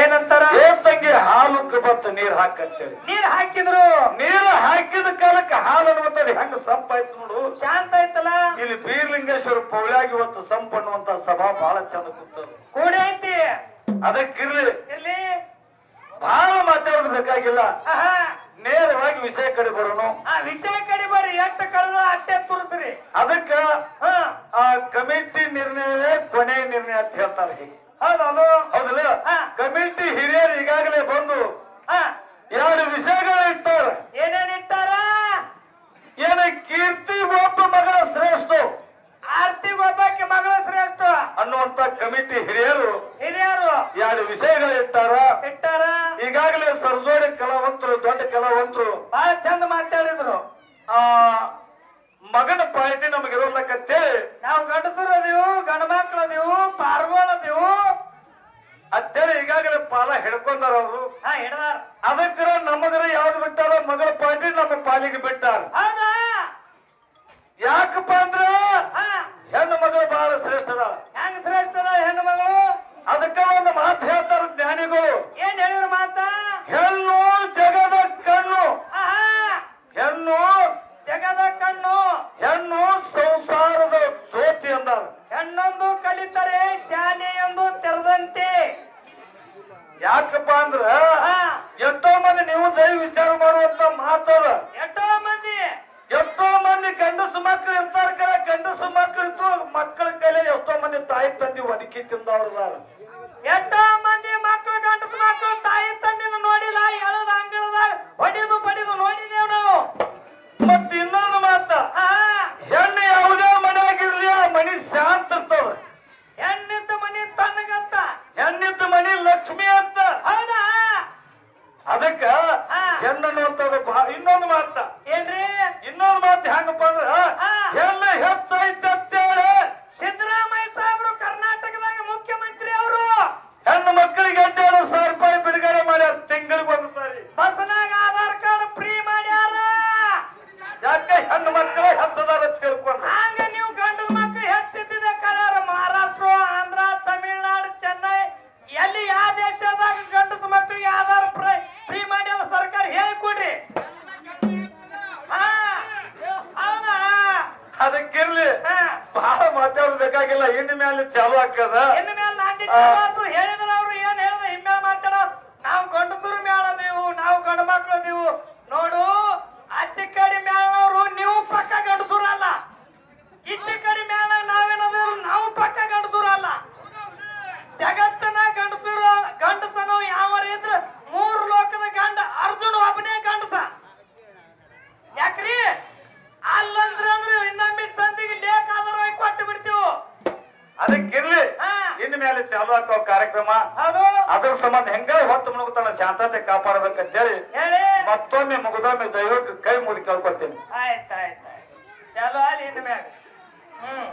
ಏನಂತಾರ? ಏನ್ ತಂಗಿ? ಹಾಲು ಬತ್ತ ನೀರ್ ಹಾಕಂತೇಳಿ. ನೀರ್ ಹಾಕಿದ್ರು. ನೀರ್ ಹಾಕಿದ ಕಾಲಕ್ಕೆ ಹಾಲು ಅನ್ನುವಂಥದ್ದು ಹೆಂಗ ಸಂಪಾಯ್ತು ನೋಡು. ಶಾಂತ ಆಯ್ತಲ್ಲ? ಇಲ್ಲಿ ಬೀರ್ಲಿಂಗೇಶ್ವರ ಪೌಳ್ಯಾಗಿ ಇವತ್ತು ಸಂಪ ಅನ್ನುವಂತ ಸಭಾ ಬಹಳ ಚಂದ ಕೂತದ ಕೂಡಿ ಐತಿ. ಅದಕ್ಕಿರ್ಲಿ ಇಲ್ಲಿ ಬಹಳ ಮಾತಾಡೋದು ಬೇಕಾಗಿಲ್ಲ. ಆಹಾ. ನೇರವಾಗಿ ವಿಷಯ ಕಡೆ ಬರೋಣ. ಆ ವಿಷಯ ಕಡೆ ಬರ್ರಿ. ಎಷ್ಟು ಕಳೆದ ಅಷ್ಟೇ ತುರ್ಸ್ರಿ. ಅದಕ್ಕ ಆ ಕಮಿಟಿ ನಿರ್ಣಯವೇ ಕೊನೆ ನಿರ್ಣಯ ಅಂತ ಹೇಳ್ತಾರೆ ಹೀಗೆ. ಹೌದಲ್ಲ. ಕಮಿಟಿ ಹಿರಿಯರು ಈಗಾಗಲೇ ಬಂದು ಎರಡು ವಿಷಯಗಳ ಇಟ್ಟಾರ. ಏನೇನ್ ಇಟ್ಟಾರ? ಏನ ಕೀರ್ತಿ ಒಬ್ಬ ಮಗಳ ಶ್ರೇಷ್ಠ. ಆರ್ತಿ ಒಬ್ಬಕ್ಕೆ ಮಗಳ ಶ್ರೇಷ್ಠ. ಅನ್ನುವಂತ ಕಮಿಟಿ ಹಿರಿಯರು ಹಿರಿಯರು. ಎರಡು ವಿಷಯಗಳ ಇಟ್ಟಾರ. ಇಟ್ಟಾರ. ಈಗಾಗಲೇ ಸರ್ಜೋಡಿ ಕಲಾವಂತರು ದೊಡ್ಡ ಕಲಾವಂತರು. ಬಹಳ ಚಂದ ಮಾತಾಡಿದ್ರು. ಹಿಡ್ಕೊಂಡಾರ ಅವರು? ಅದಕ್ಕರ ನಮಗರ ಯಾವ್ದು ಬಿಟ್ಟಾರ ಮಗಳ ಪಾಟಿ ನಮ್ಮ ಪಾಲಿಗೆ ಬಿಟ್ಟಾರ. ಯಾಕಪ್ಪ ಅಂದ್ರ ಹಾ. ಹೆಣ್ಣು ಮಗಳು ಬಹಳ ಶ್ರೇಷ್ಠದ. ಹೆಂಗ ಶ್ರೇಷ್ಠದ ಹೆಣ್ಣು ಮಗಳು? ಅದಕ್ಕ ಒಂದು ಮಾತು ಹೇಳ್ತಾರ ಜ್ಞಾನಿಗಳು. ಏನ್ ಹೇಳಿದ್ರು ಮಾತ? ಹೆಣ್ಣು ಜಗದ ಕಣ್ಣು. ಹೆಣ್ಣು ಜಗದ ಕಣ್ಣು. ಹೆಣ್ಣು ಸಂಸಾರದ ಜ್ಯೋತಿ ಅಂದಾರ. ಹೆಣ್ಣೊಂದು ಕಲಿತರೆ ಎಂದು ತೆರೆದಂತೆ. ಯಾಕಪ್ಪ ಅಂದ್ರ ಎಷ್ಟೋ ಮಂದಿ ನೀವು ದೈ ವಿಚಾರ ಮಾಡುವಂತ ಮಾತದ ಎಷ್ಟೋ ಮಂದಿ. ಎಷ್ಟೋ ಮಂದಿ ಗಂಡಸು ಮಕ್ಳು ಇರ್ತಾರ ಕರೆ ಗಂಡಸು ಮಕ್ಳು ಇತ್ತು ಮಕ್ಕಳ ಕೈಲಿ ಎಷ್ಟೋ ಮಂದಿ ತಾಯಿ ತಂದಿ ಒದಕಿ ತಿಂದವ್ರದಾರ ಎಷ್ಟೋ ಮಂದಿ ಮಕ್ಕಳು ಗಂಡಸು ಮಕ್ಕಳು ಅದಕ್ಕ ಹಾ. ಹೆಣ್ಣು ಅನ್ನುವಂಥದ್ದು ಬಹಳ ಇನ್ನೊಂದು ಮಾತ. ಏನ್ರಿ? ಇನ್ನೊಂದು ಮಾತು ಹೆಂಗಪ್ಪ ಅಂದ್ರ ಎಲ್ಲ ಹೆಣ್ಣು ಹೆಚ್ಚೈತೆ ಬೇಕಾಗಿಲ್ಲ ಹೆಣ್ಣು ಮೇಲೆ ಚಾಲು ಆಗ್ತದ ಮೇಲೆ ನಾಟಿ ಆ. ಚಾಲು ಆಗ್ತಾವ ಕಾರ್ಯಕ್ರಮ ಅದ್ರ ಸಂಬಂಧ ಹೆಂಗ ಹೊತ್ತು ಮುಳುಗುತ್ತಾನ ಶಾಂತತೆ ಕಾಪಾಡಬೇಕಂತ ಹೇಳಿ. ಮತ್ತೊಮ್ಮೆ ಮುಗುದೊಮ್ಮೆ ದೈವಕ್ಕೆ ಕೈ ಮುಗಿ ಕೇಳ್ಕೊತೀನಿ. ಚಾಲು ಆಲಿ ಇನ್ಮ್ಯಾಗ ಹ್ಮ್.